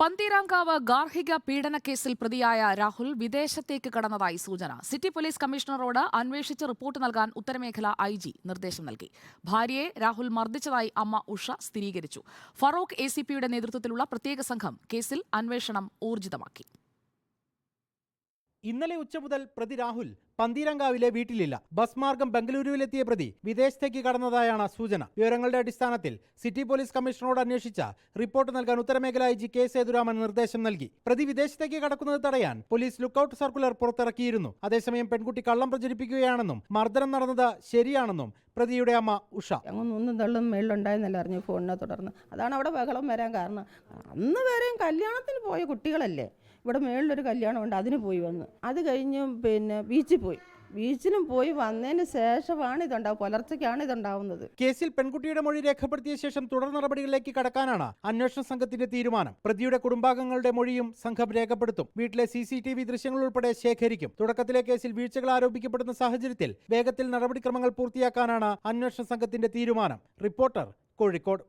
പന്തീരാങ്കാവ് ഗാർഹിക പീഡനക്കേസിൽ പ്രതിയായ രാഹുൽ വിദേശത്തേക്ക് കടന്നതായി സൂചന. സിറ്റി പോലീസ് കമ്മീഷണറോട് അന്വേഷിച്ച് റിപ്പോർട്ട് നൽകാൻ ഉത്തരമേഖല ഐ ജി നിർദ്ദേശം നൽകി. ഭാര്യയെ രാഹുൽ മർദ്ദിച്ചതായി അമ്മ ഉഷ സ്ഥിരീകരിച്ചു. ഫറൂഖ് എ നേതൃത്വത്തിലുള്ള പ്രത്യേക സംഘം കേസിൽ അന്വേഷണം ഊർജിതമാക്കി. ഇന്നലെ ഉച്ച മുതൽ പ്രതി രാഹുൽ പന്തീരങ്കാവിലെ വീട്ടിലില്ല. ബസ് മാർഗം ബംഗളൂരുവിലെത്തിയ പ്രതി വിദേശത്തേക്ക് കടന്നതായാണ് സൂചന. വിവരങ്ങളുടെ അടിസ്ഥാനത്തിൽ സിറ്റി പോലീസ് കമ്മീഷണറോട് അന്വേഷിച്ച റിപ്പോർട്ട് നൽകാൻ ഉത്തരമേഖല ഐ ജി കെ സേതുരാമൻ നിർദ്ദേശം നൽകി. പ്രതി വിദേശത്തേക്ക് കടക്കുന്നത് തടയാൻ പോലീസ് ലുക്കൌട്ട് സർക്കുലർ പുറത്തിറക്കിയിരുന്നു. അതേസമയം പെൺകുട്ടി കള്ളം പ്രചരിപ്പിക്കുകയാണെന്നും മർദ്ദനം നടന്നത് ശരിയാണെന്നും പ്രതിയുടെ അമ്മ ഉഷ. ഒന്നും തള്ളും മേളിലുണ്ടായെന്നല്ല അറിഞ്ഞു ഫോണിനെ തുടർന്ന്. അതാണ് അവിടെ ബഹളം വരാൻ കാരണം. അന്ന് വരെയും കല്യാണത്തിന് പോയ കുട്ടികളല്ലേ? ഇവിടെ മേളിലൊരു കല്യാണമുണ്ട് അതിന് പോയി വന്ന്. അത് കഴിഞ്ഞ് പിന്നെ ബീച്ചിൽ പോയി. ബീച്ചിലും പോയി വന്നതിന് ശേഷമാണ് ഇതുണ്ടാവും പുലർച്ചയ്ക്കാണ് ഇതുണ്ടാവുന്നത്. കേസിൽ പെൺകുട്ടിയുടെ മൊഴി രേഖപ്പെടുത്തിയ ശേഷം തുടർ നടപടികളിലേക്ക് കടക്കാനാണ് അന്വേഷണ സംഘത്തിന്റെ തീരുമാനം. പ്രതിയുടെ കുടുംബാംഗങ്ങളുടെ മൊഴിയും സംഘം രേഖപ്പെടുത്തും. വീട്ടിലെ സി സി ടി വി ദൃശ്യങ്ങൾ ഉൾപ്പെടെ ശേഖരിക്കും. തുടക്കത്തിലെ കേസിൽ വീഴ്ചകൾ ആരോപിക്കപ്പെടുന്ന സാഹചര്യത്തിൽ വേഗത്തിൽ നടപടിക്രമങ്ങൾ പൂർത്തിയാക്കാനാണ് അന്വേഷണ സംഘത്തിന്റെ തീരുമാനം. റിപ്പോർട്ടർ കോഴിക്കോട്.